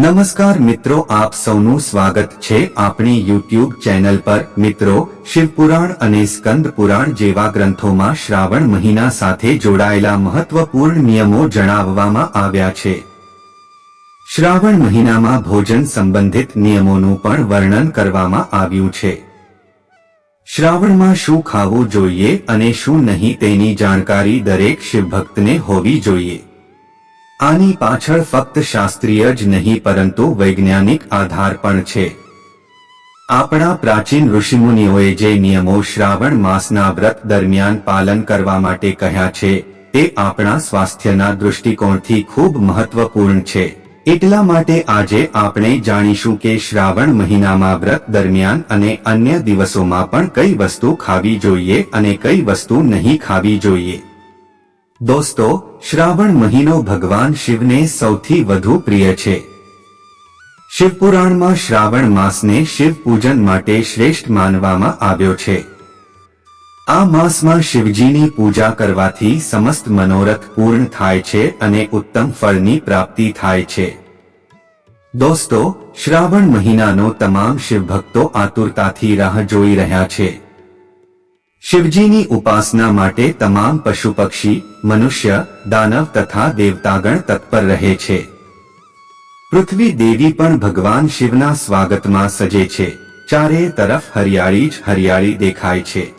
નમસ્કાર મિત્રો, આપ સૌનું સ્વાગત છે આપણી યુટ્યુબ ચેનલ પર. મિત્રો, શિવપુરાણ અને સ્કંદ પુરાણ જેવા ગ્રંથોમાં શ્રાવણ મહિના સાથે જોડાયેલા મહત્વપૂર્ણ નિયમો જણાવવામાં આવ્યા છે. શ્રાવણ મહિનામાં ભોજન સંબંધિત નિયમોનું પણ વર્ણન કરવામાં આવ્યું છે. શ્રાવણમાં શું ખાવું જોઈએ અને શું નહીં તેની જાણકારી દરેક શિવભક્તને હોવી જોઈએ. આની પાછળ ફક્ત શાસ્ત્રીય જ નહીં, પરંતુ વૈજ્ઞાનિક આધાર પણ છે. આપણા પ્રાચીન ઋષિમુનિઓએ જે નિયમો શ્રાવણ માસના વ્રત દરમિયાન પાલન કરવા માટે કહ્યા છે, તે આપણા સ્વાસ્થ્યના દૃષ્ટિકોણથી ખૂબ મહત્વપૂર્ણ છે. એટલા માટે આજે આપણે જાણીશું કે શ્રાવણ મહિનામાં વ્રત દરમિયાન અને અન્ય દિવસોમાં પણ કઈ વસ્તુ ખાવી જોઈએ અને કઈ વસ્તુ નહીં ખાવી જોઈએ. દોસ્તો, શ્રાવણ મહિનો ભગવાન શિવને સૌથી વધુ પ્રિય છે. શિવપુરાણમાં શ્રાવણ માસને શિવ પૂજન માટે શ્રેષ્ઠ માનવામાં આવ્યો છે. આ માસમાં શિવજીની પૂજા કરવાથી સમસ્ત મનોરથ પૂર્ણ થાય છે અને ઉત્તમ ફળની પ્રાપ્તિ થાય છે. દોસ્તો, શ્રાવણ મહિનાનો તમામ શિવભક્તો આતુરતાથી રાહ જોઈ રહ્યા છે. શિવજીની ઉપાસના માટે તમામ પશુ પક્ષી મનુષ્ય, દાનવ તથા દેવતાગણ તત્પર રહે છે. પૃથ્વી દેવી પણ ભગવાન શિવના સ્વાગતમાં સજે છે. ચારે તરફ હરિયાળી જ હરિયાળી દેખાય છે.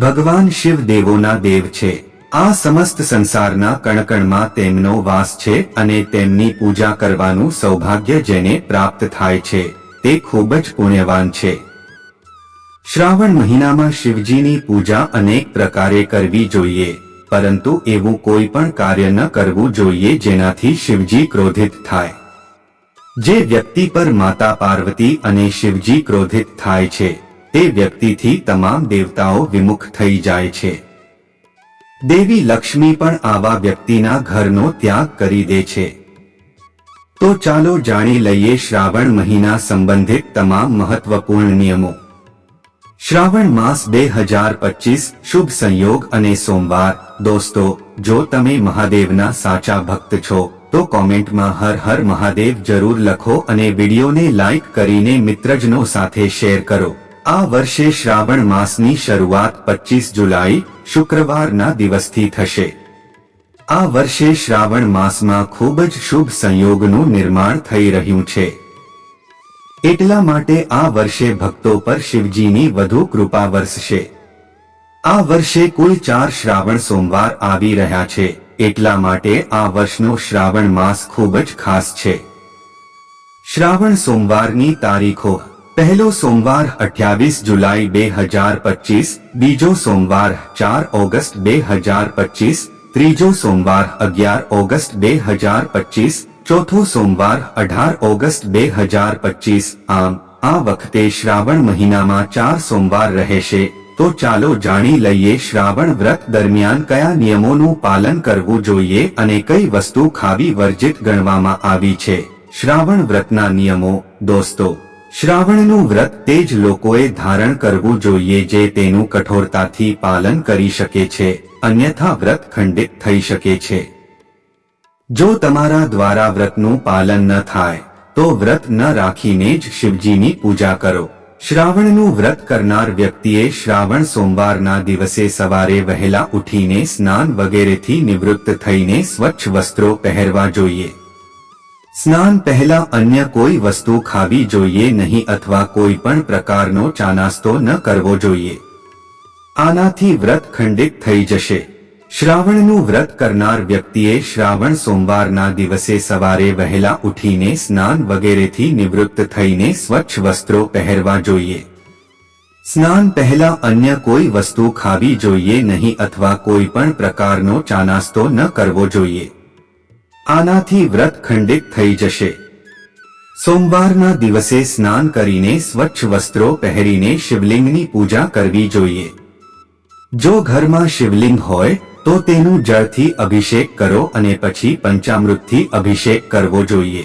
ભગવાન શિવ દેવોના દેવ છે. આ સમસ્ત સંસારના કણકણમાં તેમનો વાસ છે અને તેમની પૂજા કરવાનું સૌભાગ્ય જેને પ્રાપ્ત થાય છે, તે ખૂબ જ પુણ્યવાન છે. શ્રાવણ મહિનામાં શિવજીની પૂજા અનેક પ્રકારે કરવી જોઈએ. પરંતુ એવું કોઈ પણ કાર્ય ન કરવું જોઈએ જેનાથી શિવજી ક્રોધિત થાય. જે વ્યક્તિ પર માતા પાર્વતી અને શિવજી ક્રોધિત થાય છે, તે વ્યક્તિથી તમામ દેવતાઓ વિમુખ થઈ જાય છે. દેવી લક્ષ્મી પણ આવા વ્યક્તિના ઘરનો ત્યાગ કરી દે છે. તો ચાલો જાણી લઈએ શ્રાવણ મહિના સંબંધિત તમામ મહત્વપૂર્ણ નિયમો. શ્રાવણ માસ બે હજાર પચીસ, શુભ સંયોગ અને સોમવાર. દોસ્તો, જો તમે મહાદેવના સાચા ભક્ત છો, તો કોમેન્ટમાં હર હર મહાદેવ જરૂર લખો અને વિડીયોને લાઈક કરીને મિત્રજનો સાથે શેર કરો. આ વર્ષે શ્રાવણ માસની શરૂઆત પચીસ જુલાઈ, શુક્રવારના દિવસથી થશે. આ વર્ષે શ્રાવણ માસમાં ખૂબ જ શુભ સંયોગનું નિર્માણ થઈ રહ્યું છે. એટલા માટે આ વર્ષે ભક્તો પર શિવજીની વધુ કૃપા વરસશે. આ વર્ષે કુલ ચાર શ્રાવણ સોમવાર આવી રહ્યા છે, એટલા માટે આ વર્ષનો શ્રાવણ માસ ખૂબ જ ખાસ છે. શ્રાવણ સોમવારની તારીખો. પહેલો સોમવાર અઠ્યાવીસ જુલાઈ બે હજાર પચીસ, બીજો સોમવાર ચાર ઓગસ્ટ બે હજાર પચીસ, ત્રીજો સોમવાર અગિયાર ઓગસ્ટ બે હજાર પચીસ ચોથો સોમવાર, અઢાર ઓગસ્ટ બે હજાર પચીસ, આમ, આ વખતે શ્રાવણ મહિનામાં ચાર સોમવાર રહેશે, તો ચાલો જાણી લઈએ શ્રાવણ વ્રત દરમિયાન કયા નિયમોનું પાલન કરવું જોઈએ અને કઈ વસ્તુ ખાવી વર્જિત ગણવામાં આવી છે. શ્રાવણ વ્રતના નિયમો, દોસ્તો, શ્રાવણનું વ્રત તે જ લોકોએ ધારણ કરવું જોઈએ જે તેનું કઠોરતાથી પાલન કરી શકે છે, અન્યથા વ્રત ખંડિત થઈ શકે છે. જો તમારા દ્વારા વ્રતનું પાલન ન થાય, તો વ્રત ન રાખીને જ શિવજીની પૂજા કરો. શ્રાવણનું વ્રત કરનાર વ્યક્તિએ શ્રાવણ સોમવારના દિવસે સવારે વહેલા ઉઠીને સ્નાન વગેરેથી નિવૃત્ત થઈને સ્વચ્છ વસ્ત્રો પહેરવા જોઈએ. સ્નાન પહેલા અન્ય કોઈ વસ્તુ ખાવી જોઈએ નહીં અથવા કોઈ પણ પ્રકારનો ચાનાસ્તો ન કરવો જોઈએ. આનાથી વ્રત ખંડિત થઈ જશે. શ્રાવણનું વ્રત કરનાર વ્યક્તિએ શ્રાવણ સોમવારના દિવસે સવારે વહેલા ઉઠીને સ્નાન વગેરેથી નિવૃત્ત થઈને સ્વચ્છ વસ્ત્રો પહેરવા જોઈએ. સ્નાન પહેલા અન્ય કોઈ વસ્તુ ખાવી જોઈએ નહીં અથવા કોઈ પણ પ્રકારનો ચાનાસ્તો ન કરવો જોઈએ. આનાથી વ્રત ખંડિત થઈ જશે. સોમવારના દિવસે સ્નાન કરીને સ્વચ્છ વસ્ત્રો પહેરીને શિવલિંગની પૂજા કરવી જોઈએ. જો ઘરમાં શિવલિંગ હોય તો તેનું જળથી અભિષેક કરો અને પછી પંચામૃતથી અભિષેક કરવો જોઈએ.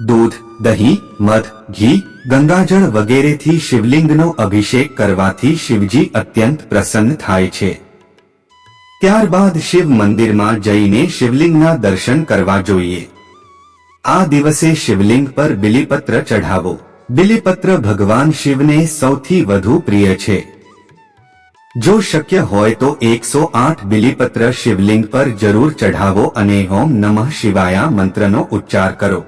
દૂધ, દહીં, મધ, ઘી, ગંગાજળ વગેરેથી શિવલિંગનો અભિષેક કરવાથી શિવજી અત્યંત પ્રસન્ન થાય છે. ત્યારબાદ શિવ મંદિરમાં જઈને શિવલિંગના દર્શન કરવા જોઈએ. આ દિવસે શિવલિંગ પર બિલીપત્ર ચઢાવો. બિલીપત્ર ભગવાન શિવને સૌથી વધુ પ્રિય છે. જો શક્ય હોય તો એકસો આઠ બિલીપત્ર શિવલિંગ પર જરૂર ચઢાવો અને ઓમ નમઃ શિવાયા મંત્રનો ઉચ્ચાર કરો.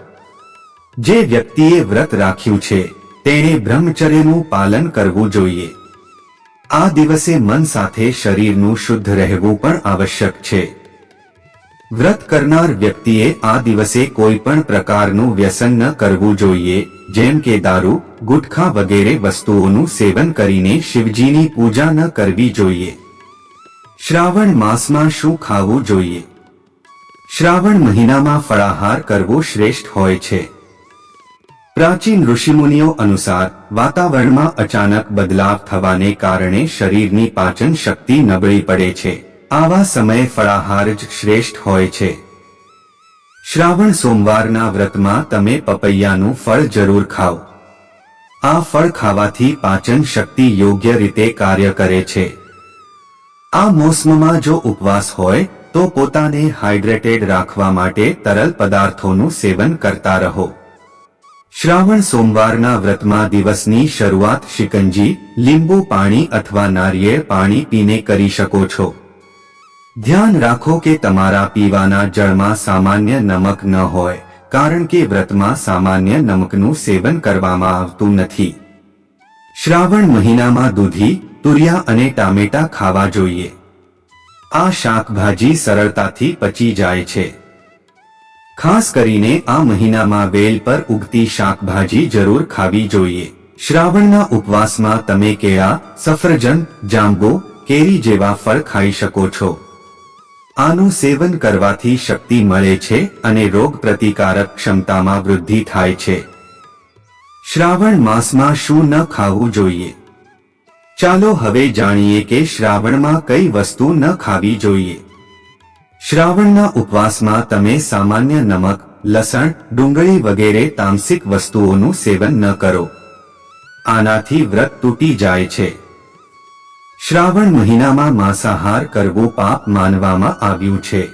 જે વ્યક્તિએ વ્રત રાખ્યું છે, તેણે બ્રહ્મચર્યનું પાલન કરવું જોઈએ. આ દિવસે મન સાથે શરીરનું શુદ્ધ રહેવું પણ આવશ્યક છે. વ્રત કરનાર વ્યક્તિએ આ દિવસે કોઈ પણ પ્રકારનું વ્યસન ન કરવું જોઈએ, જેમ કે દારૂ, ગુટખા વગેરે વસ્તુઓનું સેવન કરીને શિવજીની પૂજા ન કરવી જોઈએ. શ્રાવણ માસમાં શું ખાવું જોઈએ? શ્રાવણ મહિનામાં ફળાહાર કરવો શ્રેષ્ઠ હોય છે. પ્રાચીન ઋષિમુનિઓ અનુસાર, વાતાવરણમાં અચાનક બદલાવ થવાને કારણે શરીરની પાચન શક્તિ નબળી પડે છે. આવા સમયે ફળાહાર જ શ્રેષ્ઠ હોય છે. શ્રાવણ સોમવારના વ્રતમાં તમે પપૈયાનું ફળ જરૂર ખાઓ. આ ફળ ખાવાથી પાચન શક્તિ યોગ્ય રીતે કાર્ય કરે છે. આ મોસમમાં જો ઉપવાસ હોય, તો પોતાને હાઇડ્રેટેડ રાખવા માટે તરલ પદાર્થોનું સેવન કરતા રહો. શ્રાવણ સોમવારના વ્રતમાં દિવસની શરૂઆત શિકંજી, લીંબુ પાણી અથવા નારિયેળ પાણી પીને કરી શકો છો. ધ્યાન રાખો કે તમારા પીવાના જળમાં સામાન્ય નમક ન હોય, કારણ કે વ્રતમાં સામાન્ય નમકનું સેવન કરવામાં આવતું નથી. શ્રાવણ મહિનામાં દૂધી, તુરિયા અને ટામેટા ખાવા જોઈએ. આ શાકભાજી સરળતાથી પચી જાય છે. ખાસ કરીને આ મહિનામાં વેલ પર ઉગતી શાકભાજી જરૂર ખાવી જોઈએ. શ્રાવણના ઉપવાસમાં તમે કેળા, સફરજન, જાંબો, કેરી જેવા ફળ ખાઈ શકો છો. આનું સેવન કરવાથી શક્તિ મળે છે અને રોગ પ્રતિકારક ક્ષમતામાં વૃદ્ધિ થાય છે. શ્રાવણ માસમાં શું ન ખાવું જોઈએ? ચાલો હવે જાણીએ કે શ્રાવણમાં કઈ વસ્તુ ન ખાવી જોઈએ. શ્રાવણના ઉપવાસમાં તમે સામાન્ય નમક, લસણ, ડુંગળી વગેરે તામસિક વસ્તુઓનું સેવન ન કરો. આનાથી વ્રત તૂટી જાય છે. શ્રાવણ મહિનામાં માંસાહાર કરવો પાપ માનવામાં આવ્યું છે.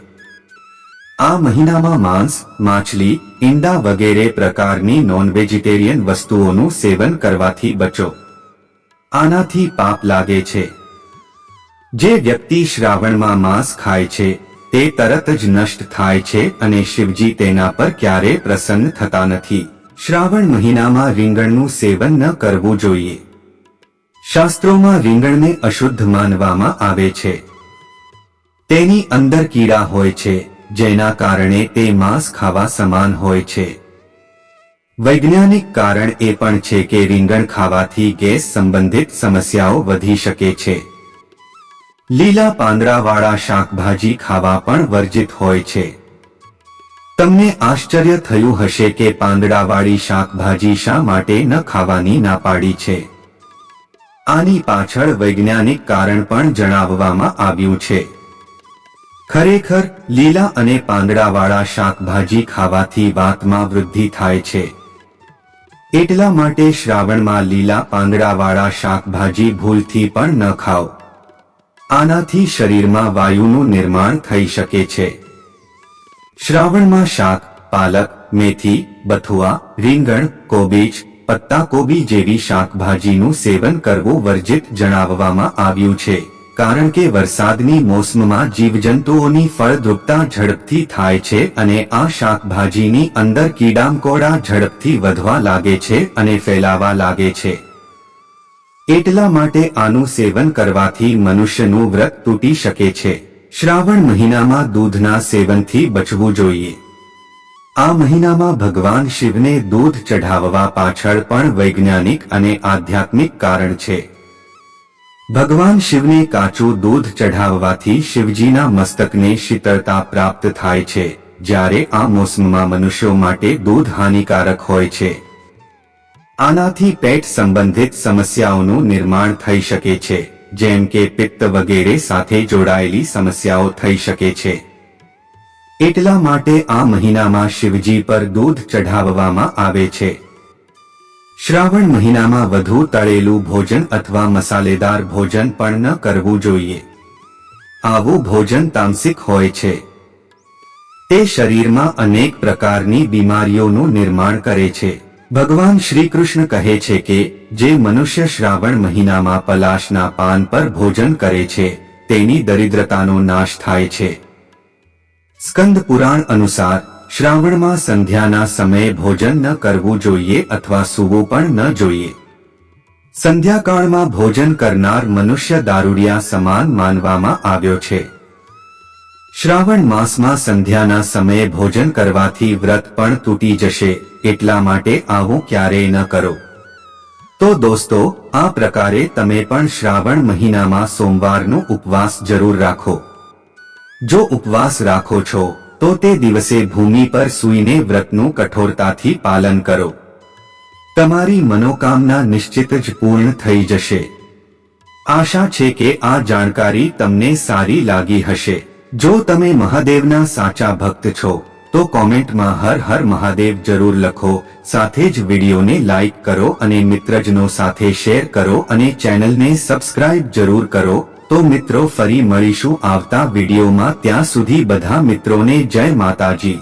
આ મહિનામાં માંસ, માછલી, ઈંડા વગેરે પ્રકારની નોન વેજીટેરિયન વસ્તુઓનું સેવન કરવાથી બચો. આનાથી પાપ લાગે છે. જે વ્યક્તિ શ્રાવણમાં માંસ ખાય છે, તે તરત જ નષ્ટ થાય છે અને શિવજી તેના પર ક્યારે પ્રસન્ન થતા નથી. શ્રાવણ મહિનામાં રીંગણનું સેવન ન કરવું જોઈએ. શાસ્ત્રોમાં રીંગણને અશુદ્ધ માનવામાં આવે છે. તેની અંદર કીડા હોય છે, જેના કારણે તે માંસ ખાવા સમાન હોય છે. વૈજ્ઞાનિક કારણ એ પણ છે કે રીંગણ ખાવાથી ગેસ સંબંધિત સમસ્યાઓ વધી શકે છે. લીલા પાંદડાવાળા શાકભાજી ખાવા પણ વર્જિત હોય છે. તમને આશ્ચર્ય થયું હશે કે પાંદડાવાળી શાકભાજી શા માટે ન ખાવાની ના પાડી છે. આની પાછળ વૈજ્ઞાનિક કારણ પણ જણાવવામાં આવ્યું છે. ખરેખર, લીલા અને પાંદડાવાળા શાકભાજી ખાવાથી વાતમાં વૃદ્ધિ થાય છે. એટલા માટે શ્રાવણમાં લીલા પાંદડાવાળા શાકભાજી ભૂલથી પણ ન ખાઓ. આનાથી શરીરમાં વાયુનું નિર્માણ થઈ શકે છે. શ્રાવણમાં શાક, પાલક, મેથી, બથુઆ, રીંગણ, કોબીજ પત્તા કોબી જેવી શાકભાજીનું સેવન કરવું વર્જિત જણાવવામાં આવ્યું છે. કારણ કે વરસાદની મોસમમાં જીવજંતુઓની ફળદ્રુપતા ઝડપથી થાય છે અને આ શાકભાજીની અંદર કીડામકોડા ઝડપથી વધવા લાગે છે અને ફેલાવા લાગે છે. એટલા માટે આનું સેવન કરવાથી મનુષ્યનું વ્રત તૂટી શકે છે. શ્રાવણ મહિનામાં દૂધના સેવનથી બચવું જોઈએ. આ મહિનામાં ભગવાન શિવને દૂધ ચઢાવવા પાછળ પણ વૈજ્ઞાનિક અને આધ્યાત્મિક કારણ છે. ભગવાન શિવને કાચું દૂધ ચઢાવવાથી શિવજીના મસ્તકને શીતળતા પ્રાપ્ત થાય છે, જ્યારે આ મોસમમાં મનુષ્યો માટે દૂધ હાનિકારક હોય છે. આનાથી પેટ સંબંધિત સમસ્યાઓનું નિર્માણ થઈ શકે છે, જેમ કે પિત્ત વગેરે સાથે જોડાયેલી સમસ્યાઓ થઈ શકે છે. એટલા માટે આ મહિનામાં શિવજી પર દૂધ ચઢાવવામાં આવે છે. શ્રાવણ મહિનામાં વધુ તળેલું ભોજન અથવા મસાલેદાર ભોજન પણ ન કરવું જોઈએ. આવું ભોજન તામસિક હોય છે. તે શરીરમાં અનેક પ્રકારની બીમારીઓનું નિર્માણ કરે છે. ભગવાન શ્રી કૃષ્ણ કહે છે કે, જે મનુષ્ય શ્રાવણ મહિનામાં પલાશના પાન પર ભોજન કરે છે, તેની દરિદ્રતાનો નાશ થાય છે. સ્કંદ પુરાણ અનુસાર, શ્રાવણમાં સંધ્યાના સમયે ભોજન ન કરવું જોઈએ અથવા સૂવું પણ ન જોઈએ. સંધ્યાકાળમાં ભોજન કરનાર મનુષ્ય દારૂડિયા સમાન માનવામાં આવ્યો છે. શ્રાવણ માસમાં સંધ્યાના સમયે ભોજન કરવાથી વ્રત પણ તૂટી જશે, એટલા માટે આવું ક્યારેય ન કરો. તો દોસ્તો, આ પ્રકારે તમે પણ શ્રાવણ મહિનામાં સોમવારનો ઉપવાસ જરૂર રાખો. જો ઉપવાસ રાખો છો, તો તે દિવસે ભૂમિ પર સૂઈને વ્રતનું કઠોરતાથી પાલન કરો. તમારી મનોકામના નિશ્ચિત જ પૂર્ણ થઈ જશે. આશા છે કે આ જાણકારી તમને સારી લાગી હશે. જો તમે મહાદેવના સાચા ભક્ત છો, તો કોમેન્ટમાં હર હર મહાદેવ જરૂર લખો, સાથે જ વિડીયોને લાઈક કરો અને મિત્રજનો સાથે શેર કરો અને ચેનલને સબસ્ક્રાઇબ જરૂર કરો. તો મિત્રો ફરી મળીશું આવતા વિડીયોમાં. ત્યાં સુધી બધા મિત્રોને જય માતાજી.